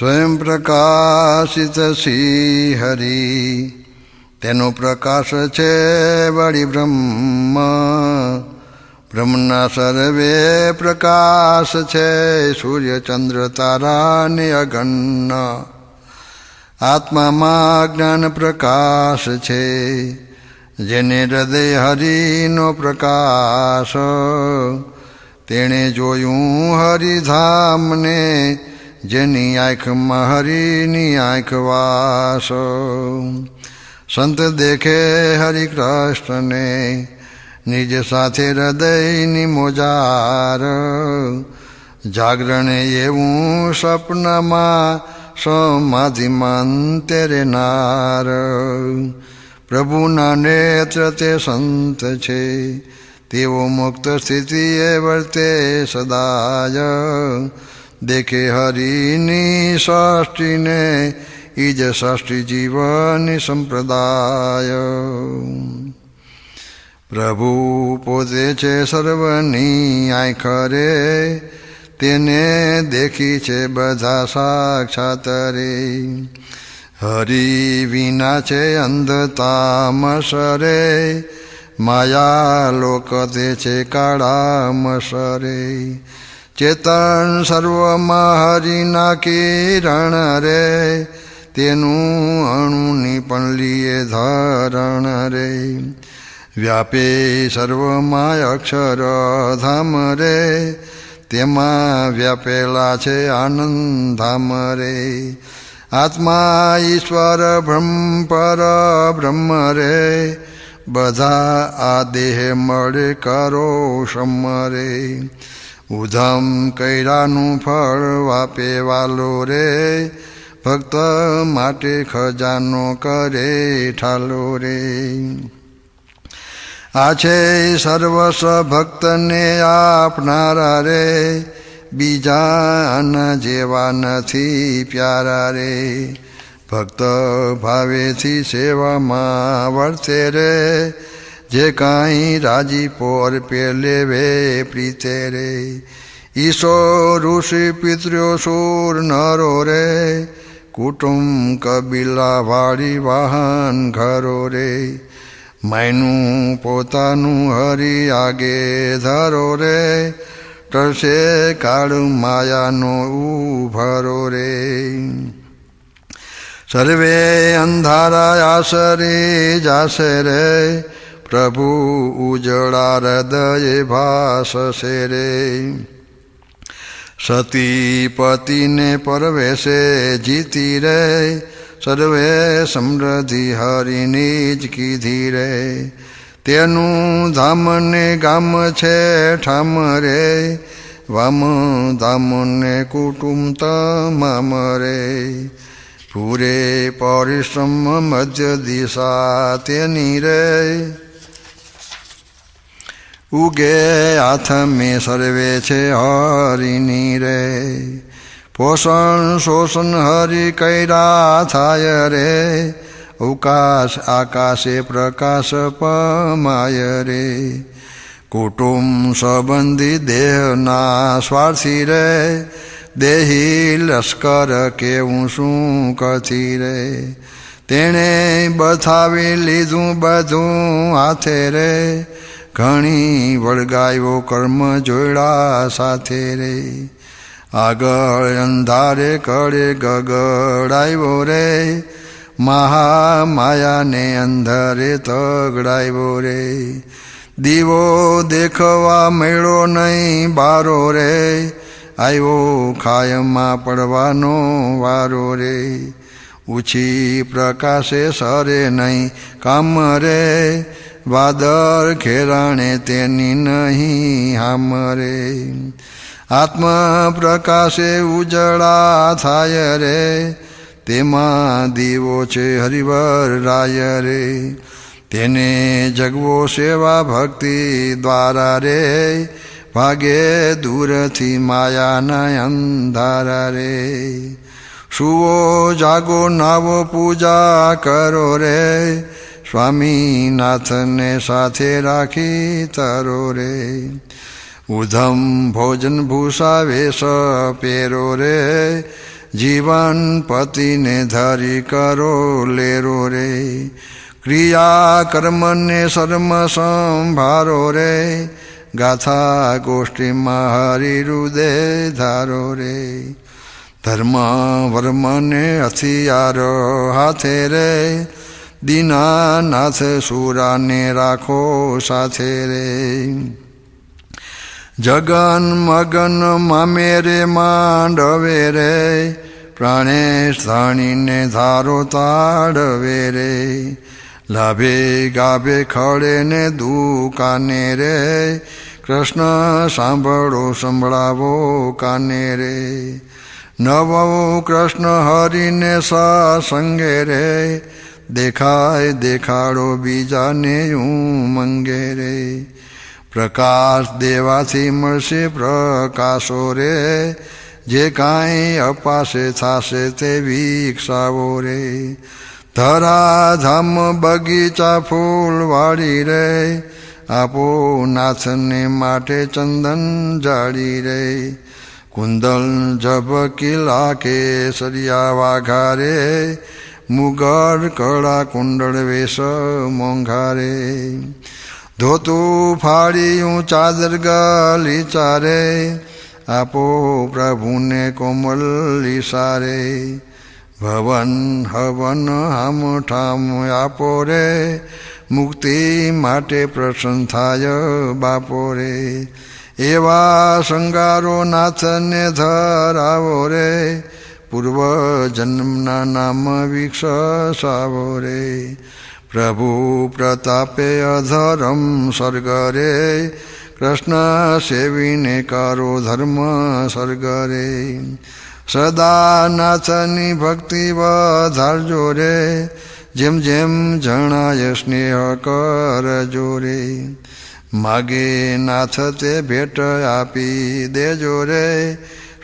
સ્વયં પ્રકાશિત શ્રી હરિ. તેનો પ્રકાશ છે વળી બ્રહ્મ. બ્રહ્મના સર્વે પ્રકાશ છે, સૂર્ય, ચંદ્ર, તારાને અગણ આત્મામાં જ્ઞાન પ્રકાશ છે, જેને હૃદય હરિનો પ્રકાશ. તેણે જોયું હરિધામને જેની આંખમાં હરિની આંખ વાસ. સંત દેખે હરિકૃષ્ણને, નિજ સાથે હૃદયની મોજાર. જાગરણે એવું સપનામાં સમાધિમાં તેરે નાર. પ્રભુના નેત્ર તે સંત છે, તેઓ મુક્ત સ્થિતિએ વર્તે સદાય. દેખે હરિની ષષ્ઠીને ઈજ ષષ્ઠી જીવની સંપ્રદાય. પ્રભુ પોતે છે સર્વની આંખરે, તેને દેખી છે બધા સાક્ષાત રે હરિ વિના છે અંધતામસરે, માયા લોક તે છે કાળામસરે. ચેતન સર્વમાં હરિના કિરણ રે, તેનું અણુની પણ લીએ ધરણ રે. વ્યાપે સર્વમાં અક્ષર ધામ રે, તેમાં વ્યાપેલા છે આનંદ ધામ રે. આત્મા ઈશ્વર બ્રહ્મ પર બ્રહ્મ રે, બધા આ દેહ મળે કરો સમ રે. ઉધમ કૈરાનું ફળ વાપે વાલો રે, ભક્ત માટે ખજાનો કરે ઠાલો રે. આ છે સર્વસ્વ ભક્તને આપનારા રે બીજા અન જેવા નથી પ્યારા રે. ભક્ત ભાવેથી સેવામાં વર્તે રે જે કાંઈ રાજીપો અર્પે લેવે પ્રીતે રે. ઈશો ઋષિ પિતૃઓ સુર નરો રે. કુટુંબ કબીલા વાળી વાહન ઘરો રે. માયનું પોતાનું હરી આગે ધરો રે. ટરશે કાળ માયાનો ઉભરો રે. સર્વે અંધારા આશરે જાશે રે. પ્રભુ ઉજળા હૃદય ભાષશે રે સતી પતિને પરવેશે જીતી રે, સર્વે સમૃદ્ધિ હરિની જ કીધી રે. તેનું ધામને ગામ છે ઠામ રે, વામ ધામને કુટુંબ તમામ રે. પૂરે પરિશ્રમ મધ્ય દિશા તેની રે. ઉગે હાથ મેં સર્વે છે હરિની રે પોષણ શોષણ હરિ કૈરા થાય રે અવકાશ આકાશે પ્રકાશ પમાય રે કુટુંબ સંબંધી દેહના સ્વાર્થી રે દેહી લશ્કર કેવું શું કથી રે તેણે બથાવી લીધું બધું હાથે રે ઘણી વળગાયો કર્મ જોડા સાથે રે. આગળ અંધારે કળે ગગડાયો રે. મહામાયાને અંધારે તગડાવ્યો રે. દીવો દેખવા મેળો નહીં બારો રે. આવ્યો ખાયમાં પડવાનો વારો રે. ઉછી પ્રકાશે સરે નહીં કામ રે. વાદર ખેરાણે તેની નહીં હામરે. આત્મ પ્રકાશે ઉજળા થાય રે. તેમાં દીવો છે હરિવર રાય રે. તેને જગવો સેવા ભક્તિ દ્વારા રે. ભાગે દૂરથી માયાના અંધારા રે. સુવો, જાગો, નાવો, પૂજા કરો રે. સ્વામીનાથને સાથે રાખી તરો રે ઉધમ ભોજન ભૂષા વેશ પેરો રે જીવન પતિને ધરી કરો લેરો રે. ક્રિયા કર્મને શર્મ સંભારો રે. ગાથા ગોષ્ઠીમાં હરિરુદે ધારો રે. ધર્મ વર્મને હથિયારો હાથે રે. દીનાનાથ સુરાને રાખો સાથે રે. જગન મગન મામે રે માંડવે રે. પ્રાણેશ ધાણીને ધારો તાડવે રે. લાભે ગાભે ખડે ને દુકાને રે. કૃષ્ણ સાંભળો સંભળાવો કાને રે. નવો કૃષ્ણ હરિને સંગે રે. દેખાય દેખાડો બીજાને હું મંગે રે પ્રકાશ દેવાથી મળશે પ્રકાશો રે જે કાંઈ અપાશે થાશે તે વિકસાવો રે ધરાધામ બગીચા ફૂલવાળી રે આપો નાથને માટે ચંદન જાળી રે કુંદલ ઝબકીલા કેસરિયા વાઘારે મુગર કળા કુંડળ વેશ મોંઘારે. ધોતું ફાડ્યું ચાદર ગાલી ચારે. આપો પ્રભુને કોમલ સારે ભવન હવન હમ ઠામ આપો રે. મુક્તિ માટે પ્રસન્ન થાય બાપો રે. એવા શંગારો નાથને ધરાવો રે. પૂર્વ જન્મના નામ વિકસાવો રે પ્રભુ પ્રતાપે અધરમ સ્વર્ગ રે કૃષ્ણ સેવીને કરો ધર્મ સ્વર્ગ રે સદાનાથની ભક્તિ વધારજો રે જેમ જેમ જણાય સ્નેહ કરજો રે માગે નાથ તે ભેટ આપી દેજો રે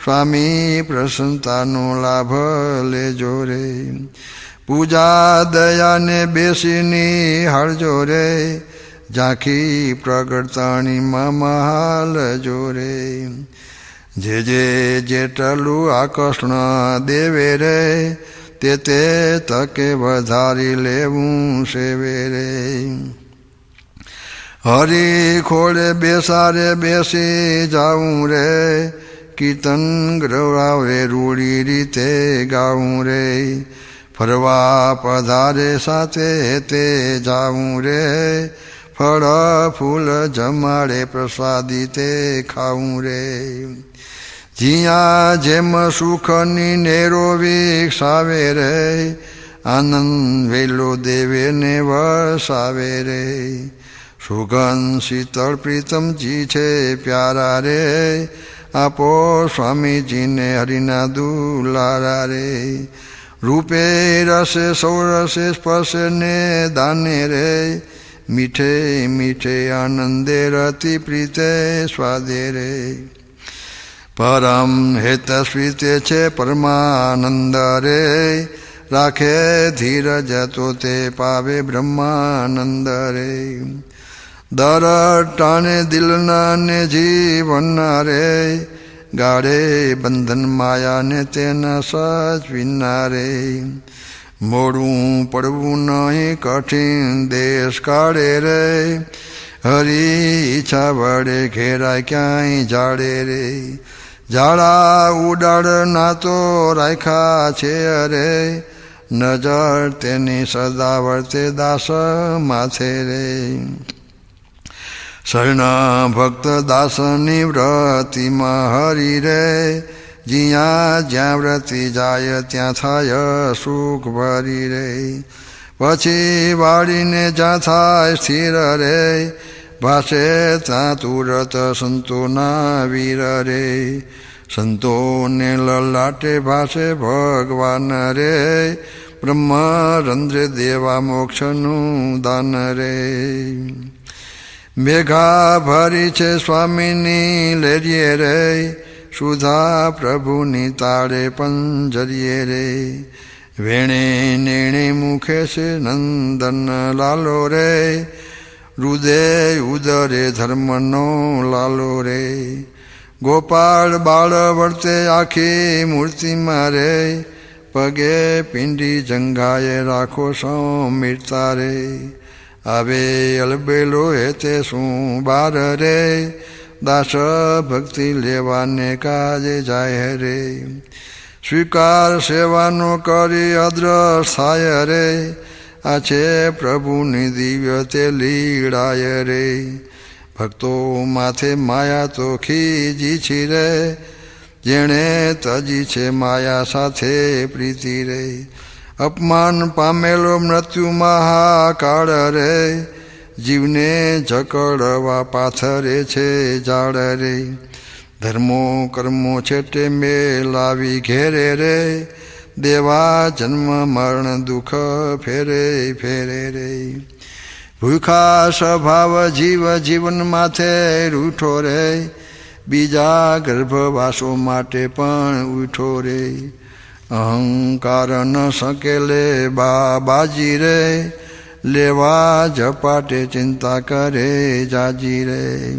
સ્વામી પ્રસન્નતાનો લાભ લેજો રે. પૂજા દયાને બેસીની હળજો રે. ઝાંખી પ્રગટતાણીમાં મહાલ જોરે જે જે જેટલું આકર્ષણ દેવે રે, તે તે તકે વધારી લેવું સેવે રે. હરી ખોળે બેસારે બેસી જાઉં રે. કીર્તન ગ્રવાવે રૂડી રીતે ગાઉં રે. ફરવા પધારે સાથે તે જાઉં રે. ફળ, ફૂલ જમાડે પ્રસાદી તે ખાઉં રે. જિયા જેમ સુખની નેરો વિકસાવે રે. આનંદ વેલો દેવે ને વસાવે રે. સુગંધ શીતળ પ્રીતમજી છે પ્યારા રે. આપો સ્વામીજીને હરિના દુલારા રે. રૂપે રસે, સૌરસે, સ્પર્શે ને દાને રે. મીઠે મીઠે આનંદે, રતિ પ્રીતે, સ્વાદે રે. પરમ હેતસ્વીતે છે પરમાનંદ રે. રાખે ધીરજ તો તે પાવે બ્રહ્માનંદ રે. દર ટાણે દિલના ને જીવનના રે ગાડે બંધન માયાને તેના સાચવીના રે મોડું પડવું નહીં, કઠિન દેશ કાઢે રે. હરી ઈચ્છા વડે ઘેરા ક્યાંય જાડે રે. ઝાડા ઉડાડ ના તો રાખ્યા છે અરે. નજર તેની સદા વર્તે દાસ માથે રે. શરણા ભક્ત દાસની વ્રતિમાં હરી રે. જ્યાં જ્યાં વ્રતિ જાય ત્યાં થાય સુખ ભરી રે. પછી વાળીને જ્યાં થાય સ્થિર રે. ભાષે ત્યાં તુરત સંતોના વીર રે. સંતોને લલાટે ભાષે ભગવાન રે. બ્રહ્મ રંદ્રે દેવા મોક્ષનું દાન રે. મેઘા ભરી છે સ્વામીની લેરીએ રે, સુધા પ્રભુની તાળે પંજરીએ રે. વેણે નેણે મુખે છે નંદન લાલો રે હૃદય ઉદરે ધર્મનો લાલો રે. ગોપાળ બાળ વર્તે આખી મૂર્તિમાં રે, પગે પિંડી જંગાએ રાખો સૌ રે. આવે અલબેલો હેતે શું બાર રે? દાસ ભક્તિ લેવાને કાજે જાય રે. સ્વીકાર સેવાનો કરી અદ્ર થાય રે. આ છે પ્રભુની દિવ્ય તે લીડાય રે. ભક્તો માથે માયા તો ખીજી છી રે જેણે તજી છે માયા સાથે પ્રીતિ રે. અપમાન પામેલો મૃત્યુ મહાકાળ રે. જીવને જકડવા પાથરે છે જાળ રે. ધર્મો કર્મો છેટે મેલાવી ઘેરે રે. દેવા જન્મ મરણ દુઃખ ફેરે ફેરે રે. ભૂખા સ્વભાવ જીવ જીવન માથે રૂઠો રે. બીજા ગર્ભવાસો માટે પણ ઉઠો રે. અહંકાર ન સકેલે બા બાજી રે, લેવા ઝપાટે ચિંતા કરે જાજી રે.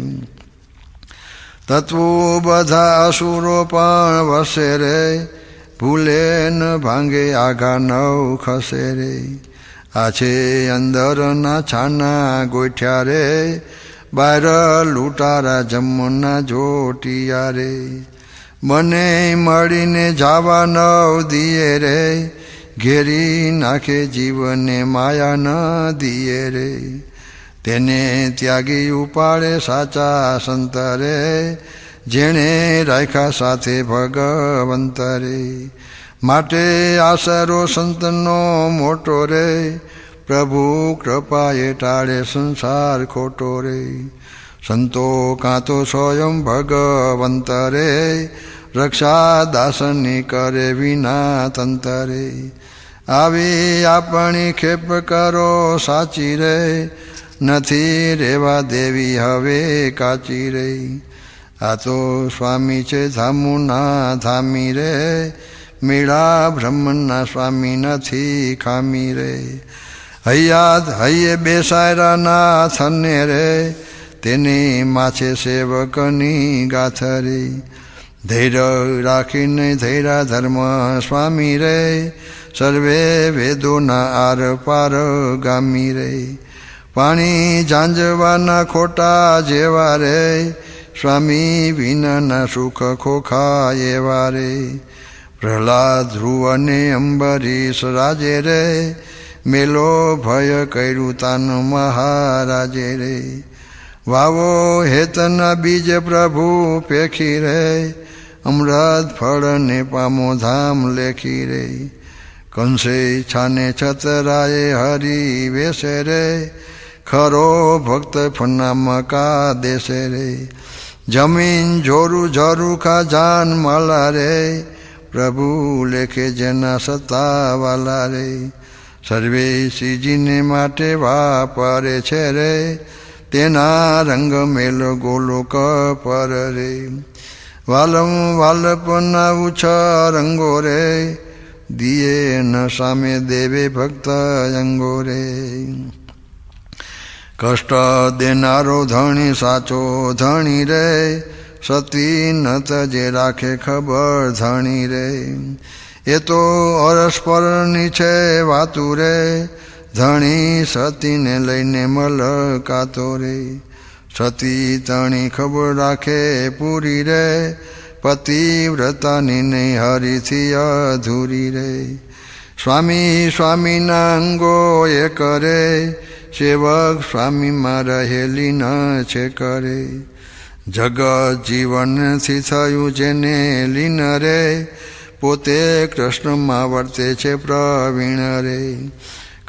તત્વો બધા અસુરો પણ વસે રે, ભૂલે ન ભાંગે આઘા નવ ખસે રે. આ છે અંદરના છાના ગોઠ્યા રે બાર લૂંટારા જમના જોટિયા રે. મને મળીને જાવા નવ દિયે રે, ઘેરી નાખે જીવને માયા ન દિયે રે. તેને ત્યાગી ઉપાડે સાચા સંત રે જેણે રાખ્યા સાથે ભગવંત રે માટે આસરો સંતનો મોટો રે, પ્રભુ કૃપાએ ટાળે સંસાર ખોટો રે. સંતો કાં તો સ્વયં ભગવંતરે, રક્ષા દાસની કરે વિના તંતરે. આવી આપણી ખેપ કરો, સાચી રે, નથી રેવા દેવી હવે કાચી રે. આ તો સ્વામી છે ધામુના ધામી રે, મીળા બ્રહ્મના સ્વામી નથી ખામી રે. હૈયાદ હૈયે બેસાયરાના થને રે તેની માછે સેવકની ગાથરી. ધૈર્ય રાખીને ધૈરા ધર્મ સ્વામી રે. સર્વે વેદોના આર પાર ગામી રે. પાણી ઝાંઝવાના ખોટા જેવા રે. સ્વામી વિનાના સુખ ખોખા એવા રે. પ્રહલાદ ધ્રુવ અને અંબરીશ રાજે રે. મેલો ભય કર્યું તાન મહારાજે રે. વાવો હેતના બીજ પ્રભુ પેખી રે અમૃત ફળ ને પામો ધામ લેખી રે કંસે છાને છતરાય હરી વેસે રે ખરો ભક્ત ફનામકા દેશે રે જમીન જોરું ઝરું ખા જાન માલા રે પ્રભુ લેખે જેના સત્તાવાલા રે સર્વે સીજીને માટે વાપરે છે રે તેના રંગ મેલ ગોલોક પર રે. વાલમ વાલપના ઉછ રંગો રે. દિયે ન સામે દેવે ભક્ત અંગો રે. કષ્ટ દેનારો ધણી સાચો ધણી રે. સતી નત જે રાખે ખબર ધણી રે. એ તો અરસ્પરની છે વાતું રે. ધણી સતીને લઈને મલકાતો રે. સતી તણી ખબર રાખે, પૂરી રે. પતિવ્રતાની નહીં હરીથી અધૂરી રે. સ્વામી સ્વામીના અંગો એ કરે. સેવક સ્વામીમાં રહેલી ન છે કરે. જગત જીવનથી થયું જેને લીન રે, પોતે કૃષ્ણમાં વર્તે છે પ્રવીણ રે.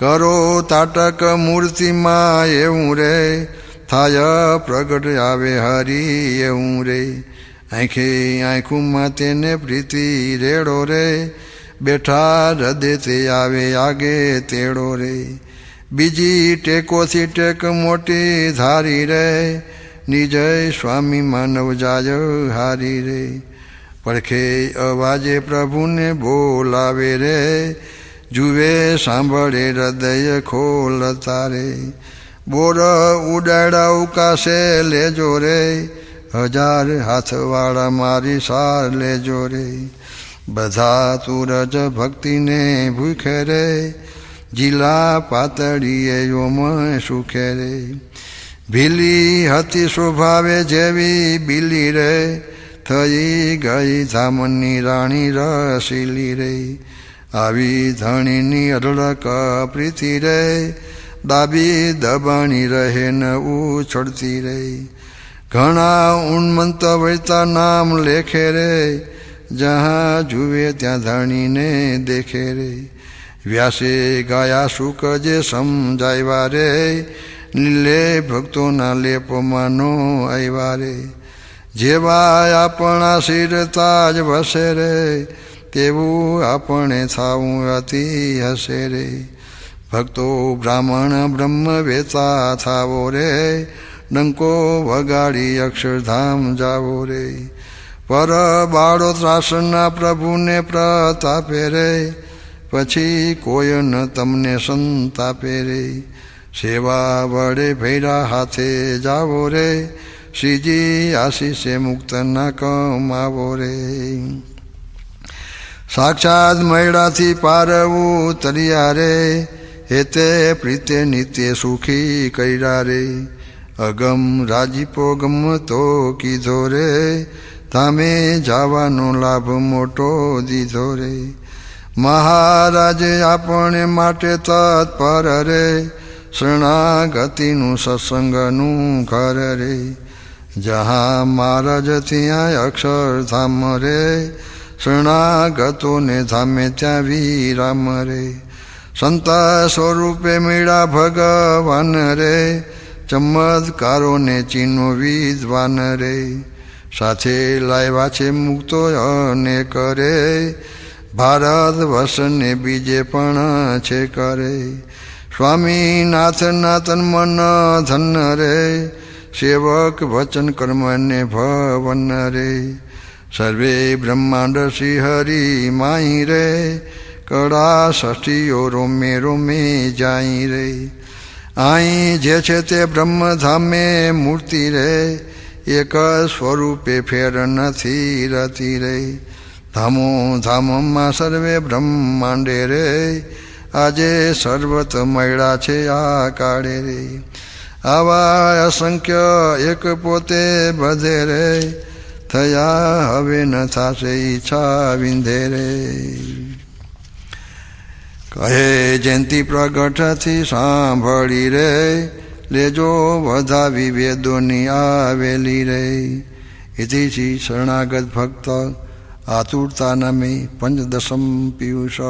કરો તાટક મૂર્તિમાં એવું રે. થાય પ્રગટ આવે હરી એવું રે. આંખે આંખુમાં તેને પ્રીતિ રેડો રે. બેઠા હૃદય તે આવે આગે તેડો રે. બીજી ટેકોથી ટેક મોટી ધારી રે. નિજય સ્વામી માનવ જાય હારી રે. પડખે અવાજે પ્રભુને બોલાવે રે. જુએ સાંભળે હૃદય ખોલ તારે. બોર ઉડાડા ઉકાશે લેજો રે. હજાર હાથવાળા મારી સાર લેજો રે. બધા તુરજ ભક્તિને ભૂખે રે. જીલા પાતળીએ યોમ સુખે રે. ભીલી હતી સ્વભાવે જેવી બીલી રે. થઈ ગઈ ધામની રાણી રસીલી રે. આવી ધણીની અઢળક પ્રીતિ રે દાબી દબાણી રહે ન ઉછળતી રે ઘણા ઉન્મંત વૈતા નામ લેખે રે, જહાં જુએ ત્યાં ધણીને દેખે રે. વ્યાસે ગાયા સુખ જે સમજાવ્યા રે, લીલે ભક્તોના લેપમાનો આવ્યા રે. જેવા આપણા શિર તાજ વસે રે તેવું આપણે થાવું અતિ હશે રે? ભક્તો બ્રાહ્મણ બ્રહ્મ વેતા થાવો રે? ડંકો વગાડી અક્ષરધામ જાવો રે? પર બાળો ત્રાસના પ્રભુને પ્રતાપે રે? પછી કોઈ ન તમને સંતાપે રે? સેવા વડે ભૈરા હાથે જાવો રે? શ્રીજી આશીષે મુક્ત ના કમાવો રે? સાક્ષાત મૈડાથી પારવું તરિયા રે. હેતે પ્રીતે નિત્ય સુખી કર્યા રે. અગમ રાજીપો ગમતો કીધો રે. તામે જવાનો લાભ મોટો દીધો રે. મહારાજે આપણે માટે તત્પર રે. શરણાગતિનું સત્સંગનું ઘર રે. જહા મહારાજ ત્યાં અક્ષરધામ રે. શરણાગતોને ધામે ત્યાં વીરામ રે. સંતા સ્વરૂપે મેળા ભગવાન રે. ચમત્કારોને ચીનો વિદ્વાન રે. સાથે લાવ્યા છે મુક્તો અને કરે. ભારત વસને બીજે પણ છે કરે. સ્વામીનાથ નાથન મન ધન રે. સેવક વચન કર્મને ભવન રે. સર્વે બ્રહ્માંડ શ્રી હરિ માઈ રે કળા ષષ્ઠીઓ રોમે રોમે જાય રે અહીં જે છે તે બ્રહ્મધામે મૂર્તિ રે એક સ્વરૂપે ફેર નથી રતી રે ધામો ધામમાં સર્વે બ્રહ્માંડે રે આજે સર્વત મળ્યા છે આ કાળે રે આવા અસંખ્ય એક પોતે બધે રે થયા હવે ન થશે ઈચ્છા વિંધે રે. કહે, જયંતિ પ્રગટથી સાંભળી રે. લેજો વધાવી વેદોની આવેલી રે. ઇતિ શ્રી શરણાગત ભક્ત આતુરતા નમે પંચદશમ પિયુષ.